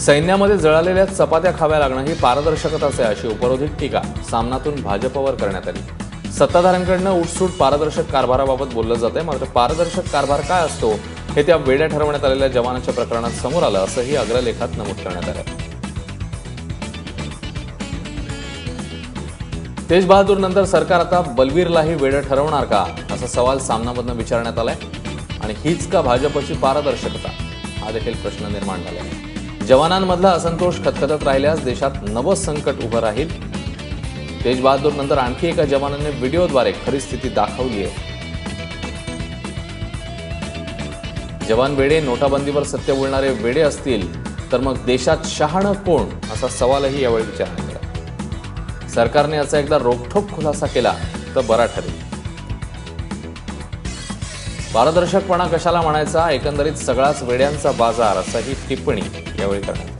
सैन्यामध्ये जळालेल्या चपात्या खाव्या लागणं ही पारदर्शकताच आहे अशी उपरोधिक टीका सामनातून भाजपवर करण्यात आली. सत्ताधाऱ्यांकडनं उठसूट पारदर्शक कारभाराबाबत बोललं जातंय. मात्र पारदर्शक कारभार काय असतो हे त्या वेड्या ठरवण्यात आलेल्या जवानाच्या प्रकरणात समोर आलं असंही अग्रलेखात नमूद करण्यात आलं. तेजबहादूर नंतर सरकार आता बलवीरलाही वेळ ठरवणार का? असा सवाल सामनामधनं विचारण्यात आलाय. आणि हीच का भाजपची पारदर्शकता? हा देखील प्रश्न निर्माण झाला आहे जवानांमधला असंतोष खतखतत राहिल्यास देशात नवं संकट उभं राहील. तेजबहादूर नंतर आणखी एका जवानाने व्हिडिओद्वारे खरी स्थिती दाखवली आहे. जवान वेडे नोटाबंदीवर सत्य बोलणारे वेडे असतील तर मग देशात शहाणं कोण? असा सवालही यावेळी विचारण्यात आला. सरकारने याचा एकदा रोखठोक खुलासा केला तर बरा ठरेल. पारदर्शकपणा कशाला म्हणायचा? एकंदरीत सगळाच वेड्यांचा बाजार असा ही टिप्पणी यावेळी करण्यात